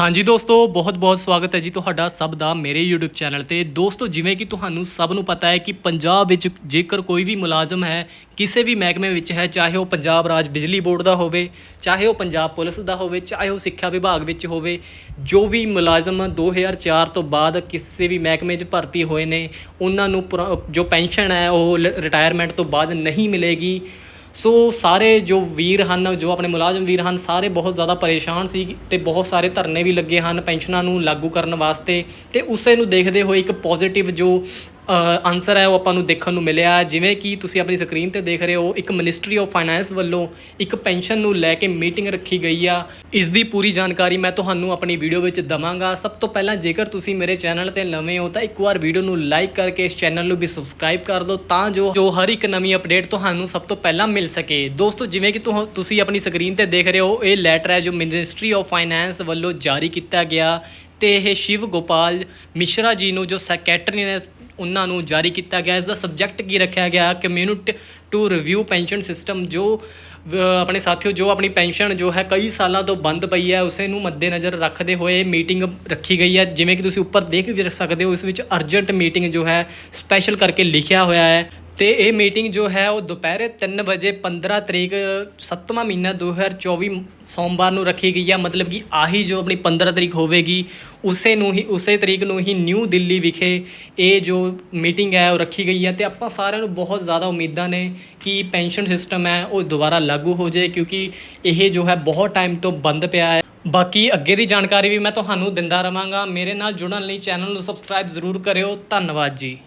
ਹਾਂਜੀ ਦੋਸਤੋ, ਬਹੁਤ-ਬਹੁਤ ਸਵਾਗਤ ਹੈ ਜੀ ਤੁਹਾਡਾ ਸਭ ਦਾ ਮੇਰੇ YouTube ਚੈਨਲ ਤੇ। ਦੋਸਤੋ, ਜਿਵੇਂ ਕਿ ਤੁਹਾਨੂੰ ਸਭ ਨੂੰ ਪਤਾ ਹੈ ਕਿ ਪੰਜਾਬ ਵਿੱਚ ਜੇਕਰ ਕੋਈ ਵੀ ਮੁਲਾਜ਼ਮ ਹੈ, ਕਿਸੇ ਵੀ ਮਹਿਕਮੇ ਵਿੱਚ ਹੈ, ਚਾਹੇ ਉਹ ਪੰਜਾਬ ਰਾਜ ਬਿਜਲੀ ਬੋਰਡ ਦਾ ਹੋਵੇ, ਚਾਹੇ ਉਹ ਪੰਜਾਬ ਪੁਲਿਸ ਦਾ ਹੋਵੇ, ਚਾਹੇ ਉਹ ਸਿੱਖਿਆ ਵਿਭਾਗ ਵਿੱਚ ਹੋਵੇ, ਜੋ ਵੀ ਮੁਲਾਜ਼ਮ 2004 ਤੋਂ ਬਾਅਦ ਕਿਸੇ ਵੀ ਮਹਿਕਮੇ 'ਚ ਭਰਤੀ ਹੋਏ ਨੇ, ਉਹਨਾਂ ਨੂੰ ਪੁਰਾ- ਜੋ ਪੈਨਸ਼ਨ ਹੈ, ਉਹ ਰਿਟਾਇਰਮੈਂਟ ਤੋਂ ਬਾਅਦ ਨਹੀਂ ਮਿਲੇਗੀ। ਸੋ ਸਾਰੇ ਜੋ ਵੀਰ ਹਨ, ਜੋ ਆਪਣੇ ਮੁਲਾਜ਼ਮ ਵੀਰ ਹਨ, ਸਾਰੇ ਬਹੁਤ ਜ਼ਿਆਦਾ ਪਰੇਸ਼ਾਨ ਸੀ ਤੇ ਬਹੁਤ ਸਾਰੇ ਧਰਨੇ ਵੀ ਲੱਗੇ ਹਨ ਪੈਨਸ਼ਨਾਂ ਨੂੰ ਲਾਗੂ ਕਰਨ ਵਾਸਤੇ ਤੇ ਉਸੇ ਨੂੰ ਦੇਖਦੇ ਹੋਏ ਇੱਕ ਪੋਜ਼ਿਟਿਵ ਜੋ ਆਨਸਰ ਹੈ, ਉਹ ਆਪਾਂ ਨੂੰ ਦੇਖਣ ਨੂੰ ਮਿਲਿਆ। ਜਿਵੇਂ ਕਿ ਤੁਸੀਂ ਆਪਣੀ ਸਕਰੀਨ ਤੇ ਦੇਖ ਰਹੇ ਹੋ, ਇੱਕ ਮਿਨਿਸਟਰੀ ਆਫ ਫਾਈਨੈਂਸ ਵੱਲੋਂ ਇੱਕ ਪੈਨਸ਼ਨ ਨੂੰ ਲੈ ਕੇ ਮੀਟਿੰਗ ਰੱਖੀ ਗਈ ਆ। ਇਸ ਦੀ ਪੂਰੀ ਜਾਣਕਾਰੀ ਮੈਂ ਤੁਹਾਨੂੰ ਆਪਣੀ ਵੀਡੀਓ ਵਿੱਚ ਦਵਾਂਗਾ। ਸਭ ਤੋਂ ਪਹਿਲਾਂ ਜੇਕਰ ਤੁਸੀਂ ਮੇਰੇ ਚੈਨਲ ਤੇ ਨਵੇਂ ਹੋ, ਤਾਂ ਇੱਕ ਵਾਰ ਵੀਡੀਓ ਨੂੰ ਲਾਈਕ ਕਰਕੇ ਇਸ ਚੈਨਲ ਨੂੰ ਵੀ ਸਬਸਕ੍ਰਾਈਬ ਕਰ ਦਿਓ, ਤਾਂ ਜੋ ਜੋ ਹਰ ਇੱਕ ਨਵੀਂ ਅਪਡੇਟ ਤੁਹਾਨੂੰ ਸਭ ਤੋਂ ਪਹਿਲਾਂ ਮਿਲ ਸਕੇ। ਦੋਸਤੋ, ਜਿਵੇਂ ਕਿ ਤੁਹ- ਤੁਸੀਂ ਆਪਣੀ ਸਕਰੀਨ ਤੇ ਦੇਖ ਰਹੇ ਹੋ, ਇਹ ਲੈਟਰ ਹੈ ਜੋ ਮਿਨਿਸਟਰੀ ਆਫ ਫਾਈਨੈਂਸ ਵੱਲੋਂ ਜਾਰੀ ਕੀਤਾ ਗਿਆ। ਤੇ ਇਹ ਸ਼ਿਵ ਗੋਪਾਲ ਮਿਸ਼ਰਾ ਜੀ ਨੂੰ ਜੋ ਸੈਕਟਰੀ ਨੇ ਉਹਨਾਂ ਨੂੰ ਜਾਰੀ ਕੀਤਾ ਗਿਆ। ਇਸ ਦਾ ਸਬਜੈਕਟ ਕੀ ਰੱਖਿਆ ਗਿਆ? Community to review pension system, ਜੋ ਆਪਣੇ ਸਾਥੀਓ, ਜੋ ਆਪਣੀ ਪੈਨਸ਼ਨ ਜੋ ਹੈ ਕਈ ਸਾਲਾਂ ਤੋਂ ਬੰਦ ਪਈ ਹੈ, ਉਸੇ ਨੂੰ ਮੱਦੇਨਜ਼ਰ ਰੱਖਦੇ ਹੋਏ ਮੀਟਿੰਗ ਰੱਖੀ ਗਈ ਹੈ। ਜਿਵੇਂ ਕਿ ਤੁਸੀਂ ਉੱਪਰ ਦੇਖ ਵੀ ਸਕਦੇ ਹੋ, ਇਸ ਵਿੱਚ ਅਰਜੈਂਟ ਮੀਟਿੰਗ ਜੋ ਹੈ, ਸਪੈਸ਼ਲ ਕਰਕੇ ਲਿਖਿਆ ਹੋਇਆ ਹੈ। ਤੇ ਇਹ ਮੀਟਿੰਗ ਜੋ ਹੈ ਉਹ ਦੁਪਹਿਰੇ 3 ਵਜੇ 15 ਤਰੀਕ 7ਵਾਂ ਮਹੀਨਾ 2024 ਸੋਮਵਾਰ ਨੂੰ ਰੱਖੀ ਗਈ ਹੈ ਮਤਲਬ ਕਿ ਆਹੀ ਜੋ ਆਪਣੀ 15 ਤਰੀਕ ਹੋਵੇਗੀ, ਉਸੇ ਨੂੰ ਹੀ, ਉਸੇ ਤਰੀਕ ਨੂੰ ਹੀ ਨਿਊ ਦਿੱਲੀ ਵਿਖੇ ਇਹ ਜੋ ਮੀਟਿੰਗ ਹੈ ਉਹ ਰੱਖੀ ਗਈ ਹੈ ਤੇ ਆਪਾਂ ਸਾਰਿਆਂ ਨੂੰ ਬਹੁਤ ਜ਼ਿਆਦਾ ਉਮੀਦਾਂ ਨੇ ਕਿ ਪੈਨਸ਼ਨ ਸਿਸਟਮ ਹੈ ਉਹ ਦੁਬਾਰਾ ਲਾਗੂ ਹੋ ਜਾਏ, ਕਿਉਂਕਿ ਇਹ ਜੋ ਹੈ ਬਹੁਤ ਟਾਈਮ ਤੋਂ ਬੰਦ ਪਿਆ ਹੈ। ਬਾਕੀ ਅੱਗੇ ਦੀ ਜਾਣਕਾਰੀ ਵੀ ਮੈਂ ਤੁਹਾਨੂੰ ਦਿੰਦਾ ਰਵਾਂਗਾ। ਮੇਰੇ ਨਾਲ ਜੁੜਨ ਲਈ ਚੈਨਲ ਨੂੰ ਸਬਸਕ੍ਰਾਈਬ ਜ਼ਰੂਰ ਕਰਿਓ। ਧੰਨਵਾਦ ਜੀ।